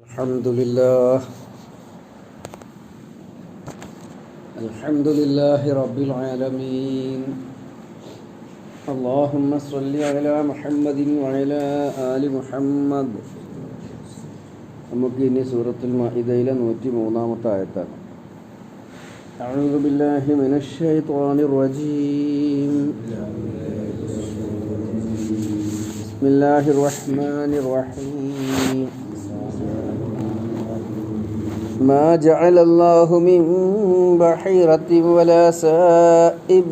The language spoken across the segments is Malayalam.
الحمد لله الحمد لله رب العالمين اللهم صل على محمد وعلى آل محمد നമുക്ക് ഇനി സൂറത്തുൽ മാഇദയിലെ നൂറ്റി മൂന്നാമത്തെ ആയത്താണ് أعوذ بالله من الشيطان الرجيم بسم الله الرحمن الرحيم ما جعل الله من بحيرة ولا سائب.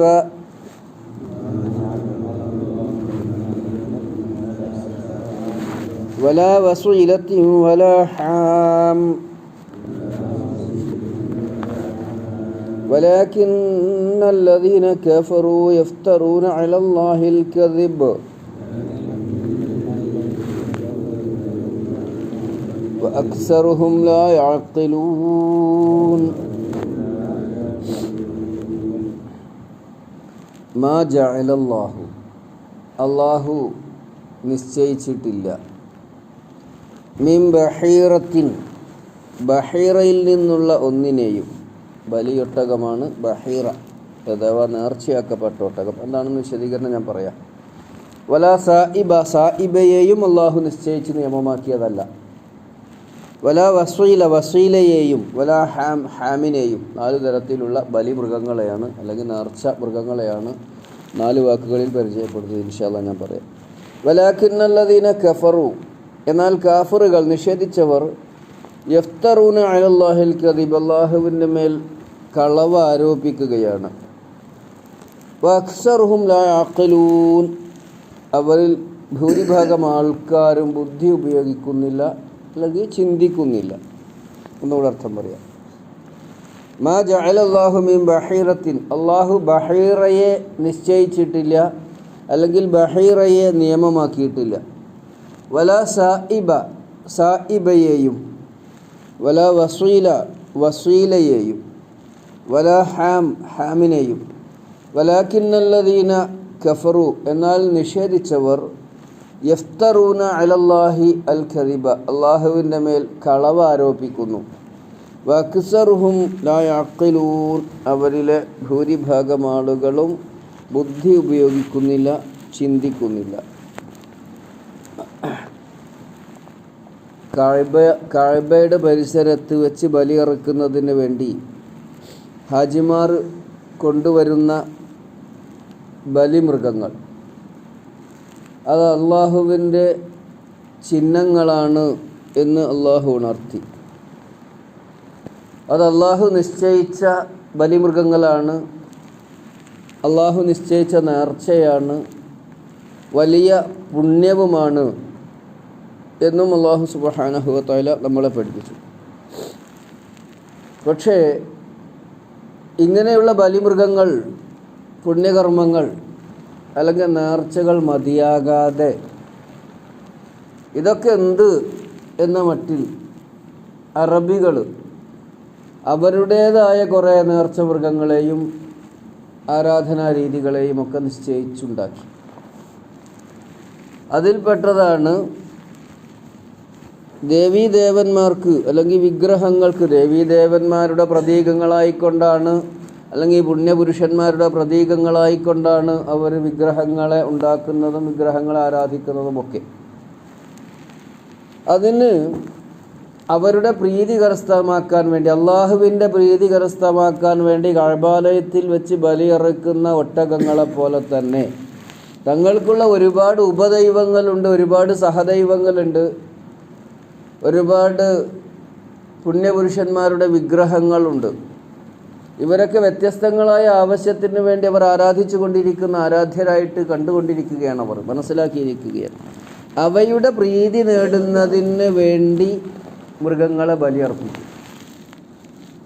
ولا وصيلة ولا حام. ولكن الذين كفروا يفترون على الله الكذب. وأكثرهم لا يعقلون മാ ജഅലല്ലാഹു അള്ളാഹു നിശ്ചയിച്ചിട്ടില്ല മിൻ ബഹീറത്തിൻ ബഹീറയിൽ നിന്നുള്ള ഒന്നിനെയും ബലിയൊട്ടകമാണ് ബഹീറ അഥവാ നേർച്ചയാക്കപ്പെട്ട ഒട്ടകം എന്താണെന്ന് വിശദീകരണം ഞാൻ പറയാം വല സായിബ സായിബയെയും അള്ളാഹു നിശ്ചയിച്ച് നിയമമാക്കിയതല്ല വല വസീല വസീലയെയും വല ഹാം ഹാമിനെയും നാല് തരത്തിലുള്ള ബലി മൃഗങ്ങളെയാണ് അല്ലെങ്കിൽ നേർച്ച മൃഗങ്ങളെയാണ് നാല് വാക്കുകളിൽ പരിചയപ്പെടുത്തിയത്. ഇൻഷാല്ല ഞാൻ പറയാം. വലാഖിന്നല്ലദീന കഫറു എന്നാൽ കാഫറുകൾ നിഷേധിച്ചവർ യഫ്തറൂന അലല്ലാഹിൽ കദീബ് അള്ളാഹുവിന്റെ മേൽ കളവ് ആരോപിക്കുകയാണ്. വക്സറുഹും ലാ അഖലൂൻ അവരിൽ ഭൂരിഭാഗം ആൾക്കാരും ബുദ്ധി ഉപയോഗിക്കുന്നില്ല. അല്ലെങ്കിൽ ചിന്തിക്കുന്നില്ല. എന്നുകൂടെ അർത്ഥം പറയാം. മാ ജഅലല്ലാഹു മീൻ ബഹീറത്തിൻ. അള്ളാഹു ബഹീറയെ നിശ്ചയിച്ചിട്ടില്ല. അല്ലെങ്കിൽ ബഹീറയെ നിയമമാക്കിയിട്ടില്ല. വല സായിബ സായിബയെയും വല വസീല വസീലയെയും വല ഹാം ഹാമിനെയും. വലാക്കിന്നല്ലദീന കഫറു എന്നാൽ നിഷേധിച്ചവർ യഫ്തറൂന അലല്ലാഹി അൽ ഖരിബ അള്ളാഹുവിന്റെ മേൽ കളവ് ആരോപിക്കുന്നു വക്സറുഹും ലായാക്കിലൂൻ അവരിലെ ഭൂരിഭാഗം ആളുകളും ബുദ്ധി ഉപയോഗിക്കുന്നില്ല ചിന്തിക്കുന്നില്ല. കാഴ്ബ കാഴ്ബയുടെ പരിസരത്ത് വെച്ച് ബലിയിറക്കുന്നതിന് വേണ്ടി ഹാജിമാർ കൊണ്ടുവരുന്ന ബലിമൃഗങ്ങൾ. അത് അള്ളാഹുവിന്റെ ചിഹ്നങ്ങളാണ് എന്ന് അള്ളാഹു ഉണർത്തി. അത് അള്ളാഹു നിശ്ചയിച്ച ബലിമൃഗങ്ങളാണ്. അള്ളാഹു നിശ്ചയിച്ച നേർച്ചയാണ്. വലിയ പുണ്യവുമാണ് എന്നും അള്ളാഹു സുബഹാനഹുവത്തായ നമ്മളെ പഠിപ്പിച്ചു. പക്ഷേ ഇങ്ങനെയുള്ള ബലിമൃഗങ്ങൾ പുണ്യകർമ്മങ്ങൾ അല്ലെങ്കിൽ നേർച്ചകൾ മതിയാകാതെ. ഇതൊക്കെ എന്ത് എന്ന മട്ടിൽ അറബികൾ അവരുടേതായ കുറേ നേർച്ച മൃഗങ്ങളെയും ആരാധനാ രീതികളെയും ഒക്കെ നിശ്ചയിച്ചുണ്ടാക്കി. അതിൽപ്പെട്ടതാണ് ദേവീദേവന്മാർക്ക് അല്ലെങ്കിൽ വിഗ്രഹങ്ങൾക്ക് ദേവീദേവന്മാരുടെ പ്രതീകങ്ങളായിക്കൊണ്ടാണ് അല്ലെങ്കിൽ പുണ്യപുരുഷന്മാരുടെ പ്രതീകങ്ങളായിക്കൊണ്ടാണ് അവർ വിഗ്രഹങ്ങളെ ഉണ്ടാക്കുന്നതും വിഗ്രഹങ്ങളെ ആരാധിക്കുന്നതുമൊക്കെ അതിന് അവരുടെ പ്രീതി കരസ്ഥമാക്കാൻ വേണ്ടി അള്ളാഹുവിന്റെ പ്രീതി കരസ്ഥമാക്കാൻ വേണ്ടി കഴബാലയത്തിൽ വെച്ച് ബലിയിറക്കുന്ന ഒട്ടകങ്ങളെ പോലെ തന്നെ തങ്ങൾക്കുള്ള ഒരുപാട് ഉപദൈവങ്ങളുണ്ട് ഒരുപാട് സഹദൈവങ്ങളുണ്ട് ഒരുപാട് പുണ്യപുരുഷന്മാരുടെ വിഗ്രഹങ്ങളുണ്ട്. ഇവരൊക്കെ വ്യത്യസ്തങ്ങളായ ആവശ്യത്തിന് വേണ്ടി അവർ ആരാധിച്ചു കൊണ്ടിരിക്കുന്ന ആരാധ്യരായിട്ട് കണ്ടുകൊണ്ടിരിക്കുകയാണ് അവർ മനസ്സിലാക്കിയിരിക്കുകയാണ്. അവയുടെ പ്രീതി നേടുന്നതിന് വേണ്ടി മൃഗങ്ങളെ ബലിയർപ്പിക്കും.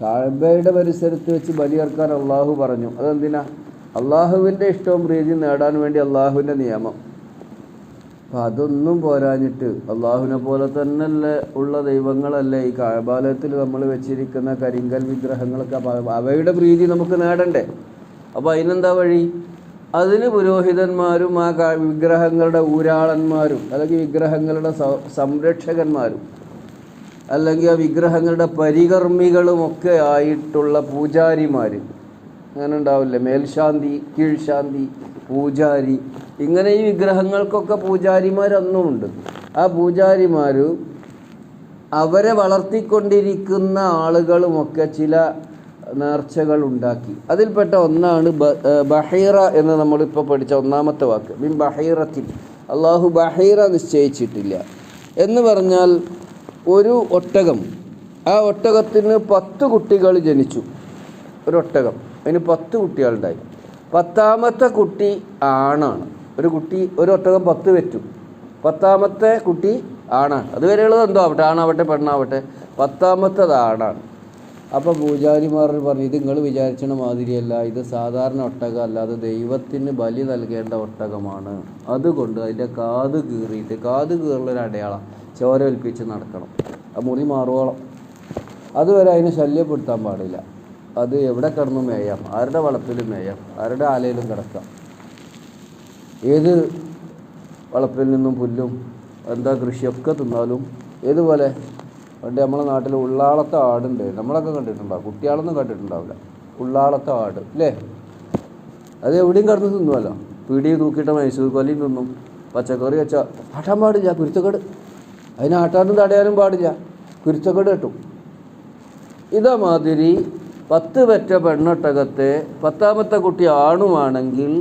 കാഴ്ബയുടെ പരിസരത്ത് വെച്ച് ബലിയർക്കാൻ അള്ളാഹു പറഞ്ഞു. അതെന്തിനാ? അള്ളാഹുവിന്റെ ഇഷ്ടവും പ്രീതി നേടാൻ വേണ്ടി അള്ളാഹുവിന്റെ നിയമം. അപ്പം അതൊന്നും പോരാഞ്ഞിട്ട് അള്ളാഹുവിനെ പോലെ തന്നെയല്ലേ ഉള്ള ദൈവങ്ങളല്ലേ ഈ കാബാലയത്തിൽ നമ്മൾ വെച്ചിരിക്കുന്ന കരിങ്കൽ വിഗ്രഹങ്ങളൊക്കെ. അവയുടെ പ്രീതി നമുക്ക് നേടണ്ടേ? അപ്പോൾ അതിനെന്താ വഴി? അതിന് പുരോഹിതന്മാരും ആ വിഗ്രഹങ്ങളുടെ ഊരാളന്മാരും അല്ലെങ്കിൽ വിഗ്രഹങ്ങളുടെ സംരക്ഷകന്മാരും അല്ലെങ്കിൽ ആ വിഗ്രഹങ്ങളുടെ പരികർമ്മികളുമൊക്കെ ആയിട്ടുള്ള പൂജാരിമാർ അങ്ങനെ ഉണ്ടാവില്ലേ മേൽശാന്തി കീഴ്ശാന്തി പൂജാരി. ഇങ്ങനെ ഈ വിഗ്രഹങ്ങൾക്കൊക്കെ പൂജാരിമാർ അന്നുമുണ്ട് ആ പൂജാരിമാർ അവരെ വളർത്തിക്കൊണ്ടിരിക്കുന്ന ആളുകളുമൊക്കെ ചില നേർച്ചകൾ ഉണ്ടാക്കി അതിൽപ്പെട്ട ഒന്നാണ് ബഹീറ എന്ന് നമ്മളിപ്പോൾ പഠിച്ച ഒന്നാമത്തെ വാക്ക്. മീൻ ബഹീറത്തിൽ അള്ളാഹു ബഹീറ നിശ്ചയിച്ചിട്ടില്ല. എന്ന് പറഞ്ഞാൽ ഒരു ഒട്ടകം. ആ ഒട്ടകത്തിന് പത്ത് കുട്ടികൾ ജനിച്ചു. ഒരു അതിന് പത്ത് കുട്ടികളുണ്ടായി. പത്താമത്തെ കുട്ടി ആണാണ്. ഒരു കുട്ടി ഒരു ഒട്ടകം പത്ത് വെറ്റു പത്താമത്തെ കുട്ടി ആണാണ്. അതുവരെയുള്ളത് എന്തോ ആവട്ടെ ആണാവട്ടെ പെണ്ണാവട്ടെ. പത്താമത്തത് ആണാണ്. അപ്പോൾ പൂജാരിമാർ പറഞ്ഞു ഇത് നിങ്ങൾ വിചാരിച്ചണ മാതിരിയല്ല. ഇത് സാധാരണ ഒട്ടകം അല്ല. അത് ദൈവത്തിന് ബലി നൽകേണ്ട ഒട്ടകമാണ്. അതുകൊണ്ട് അതിന്റെ കാത് കീറിയിട്ട് കാത് കീറുള്ളൊരു അടയാളം ചോര ഒൽപ്പിച്ച് നടക്കണം. ആ മുറി മാറുവോളം. അതുവരെ അതിനെ ശല്യപ്പെടുത്താൻ പാടില്ല. അത് എവിടെ കിടന്നു മേയാം. ആരുടെ വളപ്പിലും മേയാം. ആരുടെ ആലയിലും കിടക്കാം. ഏത് വളപ്പിൽ നിന്നും പുല്ലും എന്താ കൃഷിയൊക്കെ തിന്നാലും ഏതുപോലെ? പണ്ട് നമ്മളെ നാട്ടിൽ ഉള്ളാളത്തെ ആടുണ്ട്. നമ്മളൊക്കെ കണ്ടിട്ടുണ്ടാവും. കുട്ടികളൊന്നും കണ്ടിട്ടുണ്ടാവില്ല. ഉള്ളാളത്തെ ആട് അല്ലേ അത് എവിടെയും കിടന്ന് തിന്നുമല്ലോ പീടി തൂക്കിയിട്ട മൈസൂർ കൊല്ലിയും തിന്നും. പച്ചക്കറി വെച്ച ആട്ടാൻ പാടില്ല കുരുത്തക്കേട്. അതിന് ആട്ടാനും തടയാനും പാടില്ല. കുരുത്തക്കേട് കിട്ടും. ഇതാ മാതിരി പത്ത് പെറ്റ പെണ്ണൊട്ടകത്തെ പത്താമത്തെ കുട്ടി ആണുമാണെങ്കിൽ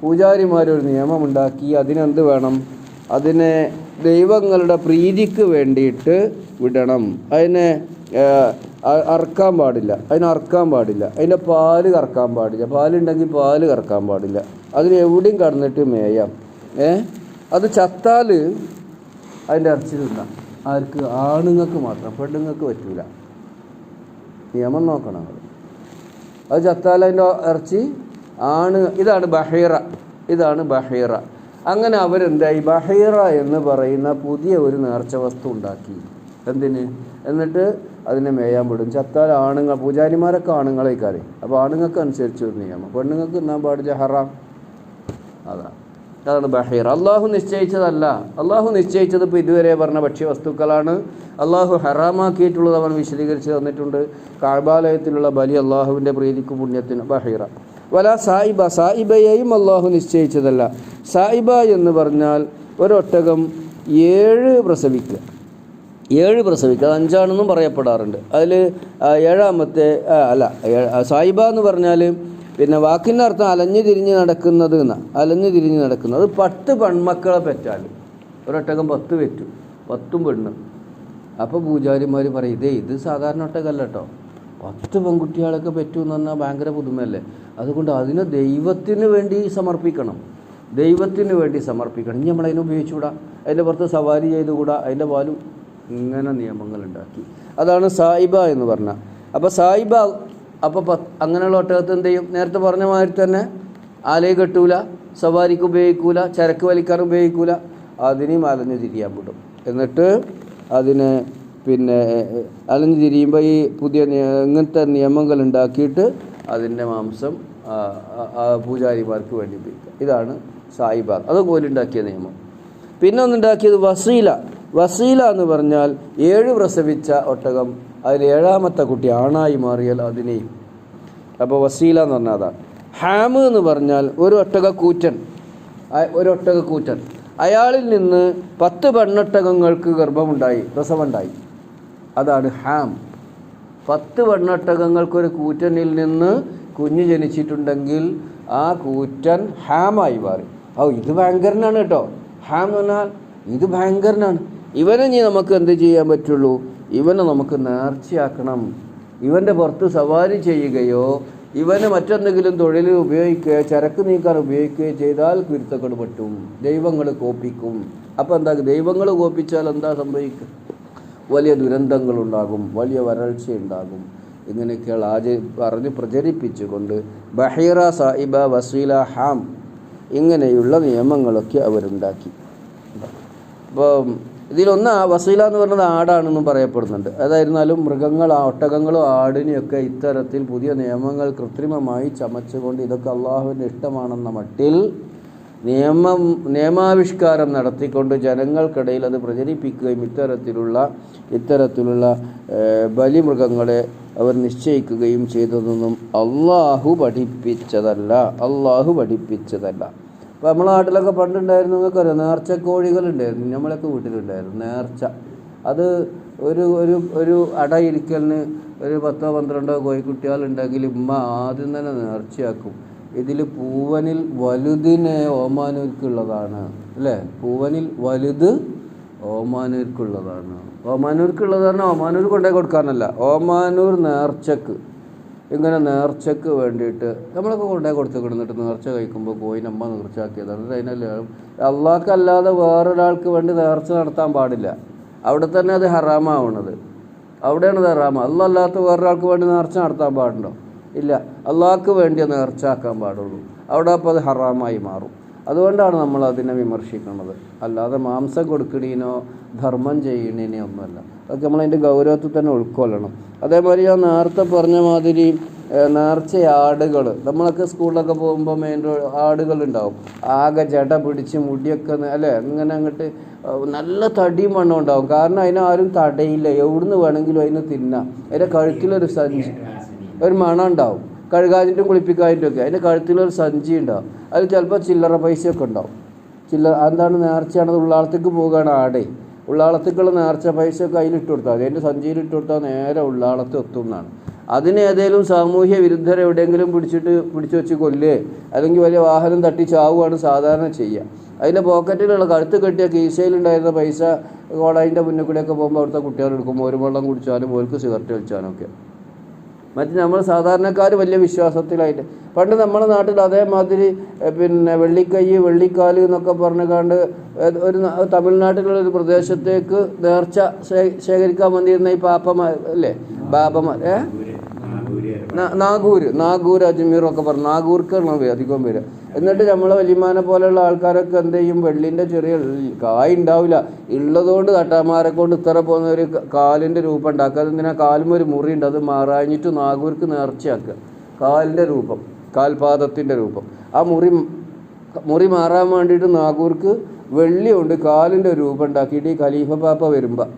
പൂജാരിമാരൊരു നിയമമുണ്ടാക്കി അതിനെന്ത് വേണം? അതിനെ ദൈവങ്ങളുടെ പ്രീതിക്ക് വേണ്ടിയിട്ട് വിടണം. അതിനെ അറക്കാൻ പാടില്ല. അതിനെ അറക്കാൻ പാടില്ല. അതിന്റെ പാൽ കറക്കാൻ പാടില്ല. പാലുണ്ടെങ്കിൽ പാൽ കറക്കാൻ പാടില്ല. അതിന് എവിടെയും കടന്നിട്ട് മേയാം. ഏ? അത് ചത്താൽ അതിന്റെ ഇറച്ചി തിന്നാം ആർക്ക്? ആണുങ്ങൾക്ക് മാത്രം. പെണ്ണുങ്ങൾക്ക് പറ്റൂല. നിയമം നോക്കണം. അത് ചത്താൽ അതിന്റെ ഇറച്ചി ആണ്. ഇതാണ് ബഹീറ. ഇതാണ് ബഹീറ. അങ്ങനെ അവരെന്തായി? ബഹീറ എന്ന് പറയുന്ന പുതിയ ഒരു നേർച്ച വസ്തു ഉണ്ടാക്കി. എന്തിന്? എന്നിട്ട് അതിനെ മേയാൻ വിടും. ചത്താൽ ആണുങ്ങൾ പൂജാരിമാരൊക്കെ കാര്യം അപ്പോൾ ആണുങ്ങൾക്ക് അനുസരിച്ച് ഒരു നിയമം. പെണ്ണുങ്ങൾക്ക് തിന്നാൻ പാടില്ല ഹറാം. അതാണ് അതാണ് ബഹീർ. അള്ളാഹു നിശ്ചയിച്ചതല്ല. അള്ളാഹു നിശ്ചയിച്ചത് ഇപ്പോൾ ഇതുവരെ പറഞ്ഞ ഭക്ഷ്യവസ്തുക്കളാണ്. അള്ളാഹു ഹറാമാക്കിയിട്ടുള്ളത് അവൻ വിശദീകരിച്ച് തന്നിട്ടുണ്ട്. കാഴ്ബാലയത്തിലുള്ള ബലി അള്ളാഹുവിന്റെ പ്രീതിക്കും പുണ്യത്തിനും ബഹീറ. വല സായിബ സായിബയെയും അള്ളാഹു നിശ്ചയിച്ചതല്ല. സായിബ എന്ന് പറഞ്ഞാൽ ഒരൊട്ടകം ഏഴ് പ്രസവിക്കുക ഏഴ് പ്രസവിക്കുക അത് അഞ്ചാണെന്നും പറയപ്പെടാറുണ്ട്. അതിൽ ഏഴാമത്തെ അല്ല സായിബ എന്ന് പറഞ്ഞാൽ പിന്നെ വാക്കിന്റെ അർത്ഥം അലഞ്ഞു തിരിഞ്ഞ് നടക്കുന്നത് എന്നാണ് അലഞ്ഞു തിരിഞ്ഞ് നടക്കുന്നത്. പത്ത് പെൺമക്കളെ പെറ്റാൽ ഒരൊട്ടകം പത്ത് പെറ്റു. പത്തും പെണ്ണ്. അപ്പോൾ പൂജാരിമാർ പറയും ഇതേ ഇത് സാധാരണ ഒട്ടകല്ല കേട്ടോ പത്ത് പെൺകുട്ടികളൊക്കെ പറ്റൂ എന്ന് പറഞ്ഞാൽ ഭയങ്കര പുതുമയല്ലേ? അതുകൊണ്ട് അതിനെ ദൈവത്തിന് വേണ്ടി സമർപ്പിക്കണം. ദൈവത്തിന് വേണ്ടി സമർപ്പിക്കണം. ഇനി നമ്മളതിനെ ഉപയോഗിച്ചുകൂടാ? അതിന്റെ പുറത്ത് സവാരി ചെയ്തുകൂടാ? അതിന്റെ പാലും ഇങ്ങനെ നിയമങ്ങൾ ഉണ്ടാക്കി. അതാണ് സായിബ എന്ന് പറഞ്ഞ. അപ്പോൾ സായിബ അപ്പോൾ പത്ത് അങ്ങനെയുള്ള ഒട്ടകത്ത് എന്ത് ചെയ്യും? നേരത്തെ പറഞ്ഞ മാതിരി തന്നെ ആലയെ കെട്ടൂല സവാരിക്ക് ഉപയോഗിക്കൂല ചരക്ക് വലിക്കാൻ ഉപയോഗിക്കൂല. അതിനെയും അലഞ്ഞു തിരിയാൻ വിടും. എന്നിട്ട് അതിന് പിന്നെ അലഞ്ഞു തിരിയുമ്പോൾ ഈ പുതിയ ഇങ്ങനത്തെ നിയമങ്ങൾ ഉണ്ടാക്കിയിട്ട് അതിന്റെ മാംസം പൂജാരിമാർക്ക് വേണ്ടി ഉപയോഗിക്കുക. ഇതാണ് സായിബാർ അത് കോലുണ്ടാക്കിയ നിയമം. പിന്നെ ഒന്നുണ്ടാക്കിയത് വസീല. വസീല എന്ന് പറഞ്ഞാൽ ഏഴ് പ്രസവിച്ച ഒട്ടകം അതിൽ ഏഴാമത്തെ കുട്ടി ആണായി മാറിയാൽ അതിനെയും അപ്പോൾ വസീല എന്ന് പറഞ്ഞാൽ അതാണ് ഹാമ് എന്ന് പറഞ്ഞാൽ ഒരു ഒട്ടക കൂറ്റൻ ഒരു ഒട്ടക കൂറ്റൻ അയാളിൽ നിന്ന് പത്ത് പെണ്ണൊട്ടകങ്ങൾക്ക് ഗർഭമുണ്ടായി പ്രസവമുണ്ടായി. അതാണ് ഹാം. പത്ത് പെണ്ണൊട്ടകങ്ങൾക്കൊരു കൂറ്റനിൽ നിന്ന് കുഞ്ഞ് ജനിച്ചിട്ടുണ്ടെങ്കിൽ ആ കൂറ്റൻ ഹാമായി മാറി. ഓ ഇത് ഭയങ്കരനാണ് കേട്ടോ. ഹാം എന്ന് പറഞ്ഞാൽ ഇത് ഭയങ്കരനാണ്. ഇവനെ ഇനി നമുക്ക് എന്ത് ചെയ്യാൻ പറ്റുള്ളൂ? ഇവനെ നമുക്ക് നേർച്ചയാക്കണം. ഇവന്റെ പുറത്ത് സവാരി ചെയ്യുകയോ ഇവന് മറ്റെന്തെങ്കിലും തൊഴിൽ ഉപയോഗിക്കുകയോ ചരക്ക് നീക്കാൻ ഉപയോഗിക്കുകയോ ചെയ്താൽ കുരുത്തക്കട് പറ്റും. ദൈവങ്ങൾ കോപ്പിക്കും അപ്പോൾ എന്താ ദൈവങ്ങൾ കോപ്പിച്ചാൽ എന്താ സംഭവിക്കുക? വലിയ ദുരന്തങ്ങളുണ്ടാകും വലിയ വരൾച്ച ഉണ്ടാകും. ഇങ്ങനെയൊക്കെയുള്ള ആച പറഞ്ഞ് പ്രചരിപ്പിച്ചുകൊണ്ട് ബഹീറ സാഹിബ വസീല ഹാം ഇങ്ങനെയുള്ള നിയമങ്ങളൊക്കെ അവരുണ്ടാക്കി. അപ്പോൾ ഇതിലൊന്ന് വസീല എന്ന് പറയുന്നത് ആടാണെന്നും പറയപ്പെടുന്നുണ്ട്. അതായിരുന്നാലും മൃഗങ്ങൾ ഒട്ടകങ്ങളും ആടിനെയൊക്കെ ഇത്തരത്തിൽ പുതിയ നിയമങ്ങൾ കൃത്രിമമായി ചമച്ചുകൊണ്ട് ഇതൊക്കെ അള്ളാഹുവിന്റെ ഇഷ്ടമാണെന്ന മട്ടിൽ നിയമം നിയമാവിഷ്കാരം നടത്തിക്കൊണ്ട് ജനങ്ങൾക്കിടയിൽ അത് പ്രചരിപ്പിക്കുകയും ഇത്തരത്തിലുള്ള ഇത്തരത്തിലുള്ള ബലിമൃഗങ്ങളെ അവർ നിശ്ചയിക്കുകയും ചെയ്തതൊന്നും അള്ളാഹു പഠിപ്പിച്ചതല്ല. അള്ളാഹു പഠിപ്പിച്ചതല്ല. അപ്പോൾ നമ്മളെ നാട്ടിലൊക്കെ പണ്ടുണ്ടായിരുന്നു നിങ്ങൾക്കറിയാം? നേർച്ച കോഴികളുണ്ടായിരുന്നു. നമ്മളൊക്കെ വീട്ടിലുണ്ടായിരുന്നു. നേർച്ച. അത് ഒരു ഒരു ഒരു അടയിരിക്കലിന് ഒരു പത്തോ പന്ത്രണ്ടോ കോഴിക്കുട്ടികളുണ്ടെങ്കിൽ ഉമ്മ ആദ്യം തന്നെ നേർച്ചയാക്കും. ഇതിൽ പൂവനിൽ വലുതിനെ ഓമാനൂർക്കുള്ളതാണ്. അല്ലേ? പൂവനിൽ വലുത് ഓമാനൂർക്കുള്ളതാണ്. ഓമാനൂർക്കുള്ളതാണ് ഓമാനൂർ കൊണ്ടേ കൊടുക്കാനല്ല. ഓമാനൂർ നേർച്ചക്ക്. ഇങ്ങനെ നേർച്ചക്ക് വേണ്ടിയിട്ട് നമ്മളൊക്കെ കൊണ്ടേ കൊടുത്ത് കിടന്നിട്ട് നേർച്ച കഴിക്കുമ്പോൾ കോയിൻ അമ്മ നേർച്ചയാക്കിയതാണ്. അതിനല്ലേ അള്ളാഹ്ക്കല്ലാതെ വേറൊരാൾക്ക് വേണ്ടി നേർച്ച നടത്താൻ പാടില്ല. അവിടെ തന്നെ അത് ഹറാമാവണത്. അവിടെയാണ് ഹറാമ. അല്ലാത്ത വേറൊരാൾക്ക് വേണ്ടി നേർച്ച നടത്താൻ പാടുണ്ടോ? ഇല്ല. അള്ളാഹ്ക്ക് വേണ്ടിയേ നേർച്ചയാക്കാൻ പാടുള്ളൂ. അവിടെ അപ്പോൾ അത് ഹറാമായി മാറും. അതുകൊണ്ടാണ് നമ്മൾ അതിനെ വിമർശിക്കുന്നത്. അല്ലാതെ മാംസം കൊടുക്കണീനോ ധർമ്മം ചെയ്യണീനോ ഒന്നുമല്ല. അതൊക്കെ നമ്മളതിന്റെ ഗൗരവത്തിൽ തന്നെ ഉൾക്കൊള്ളണം. അതേമാതിരി ഞാൻ നേരത്തെ പറഞ്ഞ മാതിരി നേർച്ച ആടുകൾ. നമ്മളൊക്കെ സ്കൂളിലൊക്കെ പോകുമ്പോൾ മെയിൻ റോഡ് ആടുകൾ ഉണ്ടാവും ആകെ ജട പിടിച്ച് മുടിയൊക്കെ അല്ലേ? ഇങ്ങനെ അങ്ങോട്ട് നല്ല തടിയും വണ്ണം ഉണ്ടാവും. കാരണം അതിനാരും തടയില്ല. എവിടുന്ന് വേണമെങ്കിലും അതിനെ തിന്നാം. അതിന്റെ കഴുത്തിലൊരു സഞ്ചി ഒരു മണം ഉണ്ടാവും കഴുകാതിട്ടും കുളിപ്പിക്കാതിന്റെ ഒക്കെ അതിന്റെ കഴുത്തിലൊരു സഞ്ചി ഉണ്ടാവും. അതിൽ ചിലപ്പോൾ ചില്ലറ പൈസയൊക്കെ ഉണ്ടാവും. ചില്ലറ എന്താണ് നേർച്ചയാണത്? ഉള്ളാളത്തേക്ക് പോവുകയാണ് ആടെ. ഉള്ളാളത്തേക്കുള്ള നേർച്ച പൈസയൊക്കെ അതിലിട്ട് കൊടുത്താൽ മതി. അതിന്റെ സഞ്ചിയിൽ ഇട്ട് കൊടുത്താൽ നേരെ ഉള്ളാളത്ത് എത്തും എന്നാണ്. അതിന് ഏതെങ്കിലും സാമൂഹ്യ വിരുദ്ധരെ എവിടെയെങ്കിലും പിടിച്ചിട്ട് പിടിച്ചു വെച്ച് കൊല്ലേ അല്ലെങ്കിൽ വലിയ വാഹനം തട്ടി ചാവുകയാണ് സാധാരണ ചെയ്യുക. അതിന്റെ പോക്കറ്റിലുള്ള കഴുത്ത് കെട്ടിയ കീശയിലുണ്ടായിരുന്ന പൈസ കോളേജിന്റെ മുന്നിൽ കൂടെയൊക്കെ പോകുമ്പോൾ അവിടുത്തെ കുട്ടികൾ എടുക്കുമ്പോൾ ഒരു വെള്ളം കുടിച്ചാലും ഓർക്ക് സിഗരറ്റ് വലിച്ചാലും ഒക്കെ. മറ്റ് നമ്മൾ സാധാരണക്കാർ വലിയ വിശ്വാസത്തിലായിട്ട്. പണ്ട് നമ്മുടെ നാട്ടിൽ അതേമാതിരി പിന്നെ വെള്ളിക്കൈ വെള്ളിക്കാൽ എന്നൊക്കെ പറഞ്ഞു കണ്ട് ഒരു തമിഴ്നാട്ടിലുള്ള ഒരു പ്രദേശത്തേക്ക് നേർച്ച ശേഖരിക്കാൻ വന്നിരുന്ന ഈ പാപ്പമാർ അല്ലേ? ബാബമാർ ഏ? നാ- നാഗൂര് നാഗൂർ അജ്മീർ ഒക്കെ പറഞ്ഞു നാഗൂർക്കാണ് അധികം പേര് എന്നിട്ട് നമ്മളെ വലിയമാനെ പോലെയുള്ള ആൾക്കാരൊക്കെ എന്ത് ചെയ്യും? വെള്ളിന്റെ ചെറിയ കായ് ഉണ്ടാവില്ല ഉള്ളതുകൊണ്ട് തട്ടാമാരെ കൊണ്ട് ഇത്ര പോകുന്ന ഒരു കാലിന്റെ രൂപം ഉണ്ടാക്കുക. അതെന്തിനാ? കാലും ഒരു മുറി ഉണ്ട്. അത് മാറാഞ്ഞിട്ട് നാഗൂർക്ക് നേർച്ചയാക്കുക. കാലിന്റെ രൂപം കാൽപാദത്തിന്റെ രൂപം. ആ മുറി മുറി മാറാൻ വേണ്ടിയിട്ട് നാഗൂർക്ക് വെള്ളി കൊണ്ട് കാലിന്റെ രൂപം ഉണ്ടാക്കിയിട്ട് ഈ ഖലീഫ പാപ്പ വരുമ്പോൾ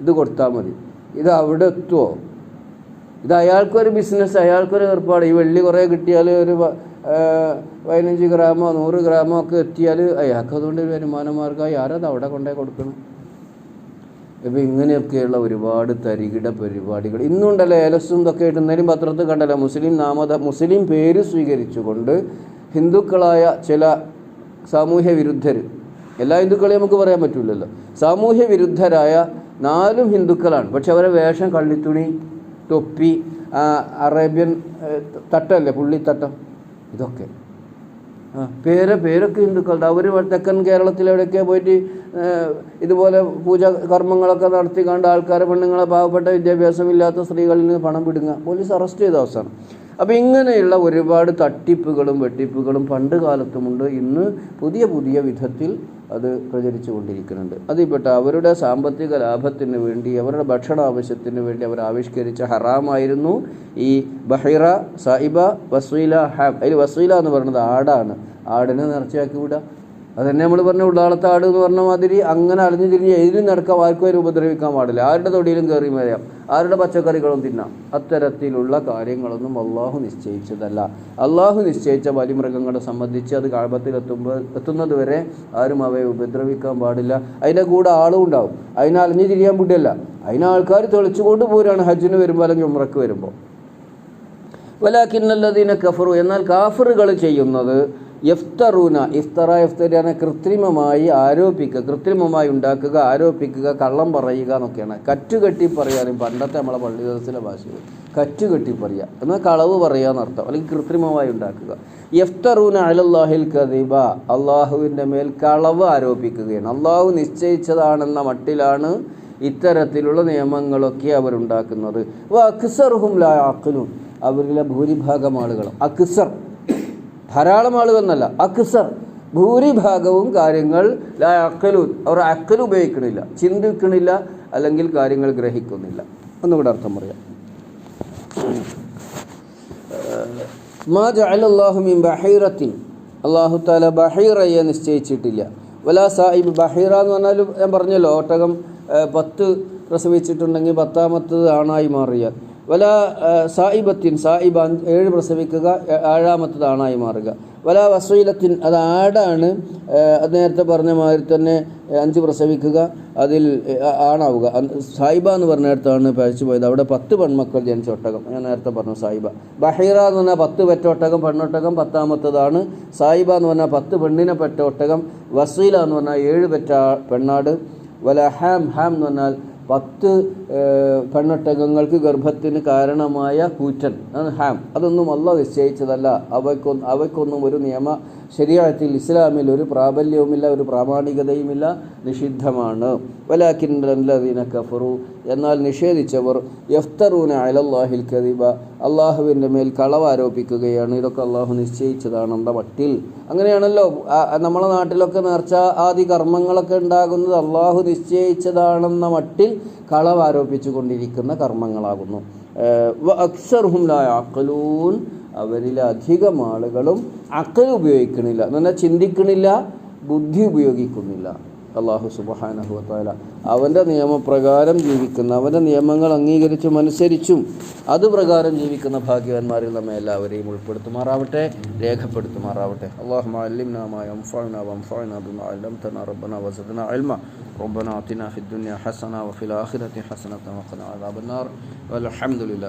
ഇത് കൊടുത്താൽ മതി. ഇത് അവിടെ എത്തുമോ ഇത് അയാൾക്കൊരു ബിസിനസ് അയാൾക്കൊരു ഏർപ്പാട്. ഈ വെള്ളി കുറേ കിട്ടിയാൽ ഒരു പതിനഞ്ച് ഗ്രാമോ നൂറ് ഗ്രാമോ ഒക്കെ എത്തിയാൽ അയാൾക്ക് അതുകൊണ്ട് ഒരു വരുമാനമാർഗമായി ആരത് അവിടെ കൊണ്ടേ കൊടുക്കണം. ഇപ്പം ഇങ്ങനെയൊക്കെയുള്ള ഒരുപാട് തരികിട പരിപാടികൾ. ഇന്നുണ്ടല്ലോ ഏലസും ഇതൊക്കെ ആയിട്ട് ഇന്നലെയും പത്രത്തിൽ കണ്ടല്ലോ. മുസ്ലിം നാമത മുസ്ലിം പേര് സ്വീകരിച്ചുകൊണ്ട് ഹിന്ദുക്കളായ ചില സാമൂഹ്യ വിരുദ്ധർ എല്ലാ ഹിന്ദുക്കളെയും നമുക്ക് പറയാൻ പറ്റില്ലല്ലോ സാമൂഹ്യ വിരുദ്ധരായ നാലും ഹിന്ദുക്കളാണ്. പക്ഷെ അവരെ വേഷം കള്ളിത്തുണി തൊപ്പി അറേബ്യൻ തട്ടല്ലേ പുള്ളിത്തട്ടം? ഇതൊക്കെ. പേര് പേരൊക്കെ ഹിന്ദുക്കളുടെ. അവർ തെക്കൻ കേരളത്തിൽ എവിടെയൊക്കെ പോയിട്ട് ഇതുപോലെ പൂജ കർമ്മങ്ങളൊക്കെ നടത്തി കണ്ട് ആൾക്കാരെ പെണ്ണുങ്ങളെ പാവപ്പെട്ട വിദ്യാഭ്യാസമില്ലാത്ത സ്ത്രീകളിൽ നിന്ന് പണം പിടുങ്ങുക. പോലീസ് അറസ്റ്റ് ചെയ്ത അവസാനം. അപ്പോൾ ഇങ്ങനെയുള്ള ഒരുപാട് തട്ടിപ്പുകളും വെട്ടിപ്പുകളും പണ്ട് കാലത്തുമുണ്ട്. ഇന്ന് പുതിയ പുതിയ വിധത്തിൽ അത് പ്രചരിച്ചു കൊണ്ടിരിക്കുന്നുണ്ട്. അതിൽപ്പെട്ട അവരുടെ സാമ്പത്തിക ലാഭത്തിന് വേണ്ടി അവരുടെ ഭക്ഷണ ആവശ്യത്തിന് വേണ്ടി അവർ ആവിഷ്കരിച്ച ഹറാമായിരുന്നു ഈ ബഹിറ സായിബ വസീല ഹാം. അതിൽ വസീല എന്ന് പറയുന്നത് ആടാണ്. ആടിനെ നിറച്ചാക്കി വിടുക. അതന്നെ നമ്മൾ പറഞ്ഞ ഉള്ളാളത്തെ ആട് എന്ന് പറഞ്ഞ മാതിരി അങ്ങനെ അലഞ്ഞു തിരിഞ്ഞ് എതിരും നടക്കാൻ ആർക്കും അവർ ഉപദ്രവിക്കാൻ പാടില്ല. ആരുടെ തൊടിയിലും കയറി വരാം ആരുടെ പച്ചക്കറികളും തിന്നാം. അത്തരത്തിലുള്ള കാര്യങ്ങളൊന്നും അള്ളാഹു നിശ്ചയിച്ചതല്ല. അള്ളാഹു നിശ്ചയിച്ച ബലിമൃഗങ്ങളെ സംബന്ധിച്ച് അത് കാഴ്പത്തിൽ എത്തുമ്പോൾ എത്തുന്നത് വരെ ആരും അവയെ ഉപദ്രവിക്കാൻ പാടില്ല. അതിന്റെ കൂടെ ആളും ഉണ്ടാവും. അതിനെ അലഞ്ഞു തിരിയാൻ വിടില്ല. അതിനെ ആൾക്കാർ തെളിച്ചുകൊണ്ട് പോരാണ് ഹജ്ജിന് വരുമ്പോൾ അല്ലെങ്കിൽ ഉമ്രക്ക് വരുമ്പോൾ വലാക്കിന്നല്ലതീന കഫറു. എന്നാൽ കാഫറുകൾ ചെയ്യുന്നത് യഫ്തറൂന ഇഫ്തറ ഇഫ്തരാനെ കൃത്രിമമായി ആരോപിക്കുക കൃത്രിമമായി ഉണ്ടാക്കുക ആരോപിക്കുക കള്ളം പറയുക എന്നൊക്കെയാണ്. കറ്റുകെട്ടി പറയാനും പണ്ടത്തെ നമ്മളെ പള്ളി ദിവസത്തിലെ ഭാഷയിൽ കറ്റുകെട്ടി പറയുക എന്നാൽ കളവ് പറയുക എന്നർത്ഥം അല്ലെങ്കിൽ കൃത്രിമമായി ഉണ്ടാക്കുക. യഫ്തറൂന അലല്ലാഹിൽ കദിബ. അള്ളാഹുവിന്റെ മേൽ കളവ് ആരോപിക്കുകയാണ്. അള്ളാഹു നിശ്ചയിച്ചതാണെന്ന മട്ടിലാണ് ഇത്തരത്തിലുള്ള നിയമങ്ങളൊക്കെ അവരുണ്ടാക്കുന്നത്. അക്സർഹും ലാ അക്കലും അവരിലെ ഭൂരിഭാഗം ആളുകളും. അക്സർ. ധാരാളം ആളുകൾ എന്നല്ല അക്സർ. ഭൂരിഭാഗവും കാര്യങ്ങൾ അക്കലു അവർ അക്കൽ ഉപയോഗിക്കണില്ല ചിന്തിക്കണില്ല അല്ലെങ്കിൽ കാര്യങ്ങൾ ഗ്രഹിക്കുന്നില്ല. ഒന്നുകൂടെ അർത്ഥം പറയാം. മാ ജഅലല്ലാഹു മിൻ ബഹീറത്തിൻ. അള്ളാഹു താല ബഹീറയെ നിശ്ചയിച്ചിട്ടില്ല. വലാ സാഹിബ് ബഹീറ എന്ന് പറഞ്ഞാൽ ഞാൻ പറഞ്ഞല്ലോ ഒട്ടകം പത്ത് പ്രസവിച്ചിട്ടുണ്ടെങ്കിൽ പത്താമത്തത് ആണായി മാറിയ വല സായിബത്തിൻ സായിബ് ഏഴ് പ്രസവിക്കുക ആഴാമത്തത് ഏഴാമത്തത് ആണായി മാറുക. വല വസീലത്തിൻ അത് ആടാണ് അത് നേരത്തെ പറഞ്ഞ മാതിരി തന്നെ അഞ്ച് പ്രസവിക്കുക അതിൽ ആണാവുക. സായിബ എന്ന് പറഞ്ഞിടത്താണ് പഴിച്ചു പോയത്. അവിടെ പത്ത് പെൺമക്കൾ ജനിച്ച ഒട്ടകം. ഞാൻ നേരത്തെ പറഞ്ഞു സായിബ. ബഹീറ എന്ന് പറഞ്ഞാൽ പത്ത് പെറ്റ ഒട്ടകം പെണ്ണൊട്ടകം പത്താമത്തതാണ്. സായിബ എന്ന് പറഞ്ഞാൽ പത്ത് പെണ്ണിനെ പെറ്റ ഒട്ടകം. വസീല എന്ന് പറഞ്ഞാൽ ഏഴ് പെറ്റ പെണ്ണാട്. വല ഹാം ഹാം എന്ന് പറഞ്ഞാൽ പത്ത് പെണ്ണട്ടകങ്ങൾക്ക് ഗർഭത്തിന് കാരണമായ കൂറ്റൻ ഹാം. അതൊന്നും അല്ല നിശ്ചയിച്ചതല്ല. അവയ്ക്കൊന്നും അവയ്ക്കൊന്നും ഒരു നിയമ ശരിയാത്തിൽ ഇസ്ലാമിൽ ഒരു പ്രാബല്യവുമില്ല ഒരു പ്രാമാണികതയുമില്ല നിഷിദ്ധമാണ്. വലാക്കിന്നീന കഫറു. എന്നാൽ നിഷേധിച്ചവർ യഫ്തറൂന അലല്ലാഹിൽ കദിബ അള്ളാഹുവിന്റെ മേൽ കളവ് ആരോപിക്കുകയാണ് ഇതൊക്കെ അള്ളാഹു നിശ്ചയിച്ചതാണ് എന്ന മട്ടിൽ. അങ്ങനെയാണല്ലോ നമ്മളെ നാട്ടിലൊക്കെ നേർച്ച ആദി കർമ്മങ്ങളൊക്കെ ഉണ്ടാകുന്നത് അള്ളാഹു നിശ്ചയിച്ചതാണെന്ന മട്ടിൽ കളവ് ആരോപിച്ചു കൊണ്ടിരിക്കുന്ന കർമ്മങ്ങളാകുന്നു അക്സർഹും ലായാക്കലൂൻ അവരിലധികം ആളുകളും അക്കൽ ഉപയോഗിക്കണില്ല എന്ന് പറഞ്ഞാൽ ചിന്തിക്കണില്ല ബുദ്ധി ഉപയോഗിക്കുന്നില്ല അള്ളാഹു സുബഹാനഹുവത്താല അവൻ്റെ നിയമപ്രകാരം ജീവിക്കുന്ന അവൻ്റെ നിയമങ്ങൾ അംഗീകരിച്ചും അനുസരിച്ചും അത് പ്രകാരം ജീവിക്കുന്ന ഭാഗ്യവാന്മാരിൽ നമ്മെ എല്ലാവരെയും ഉൾപ്പെടുത്തുമാറാവട്ടെ രേഖപ്പെടുത്തുമാറാവട്ടെ അള്ളാഹു മാലിംനാമായ ربنا وزدنا علما ربنا آتنا في الدنيا حسنة وفي الآخرة حسنة وقنا عذاب النار والحمد لله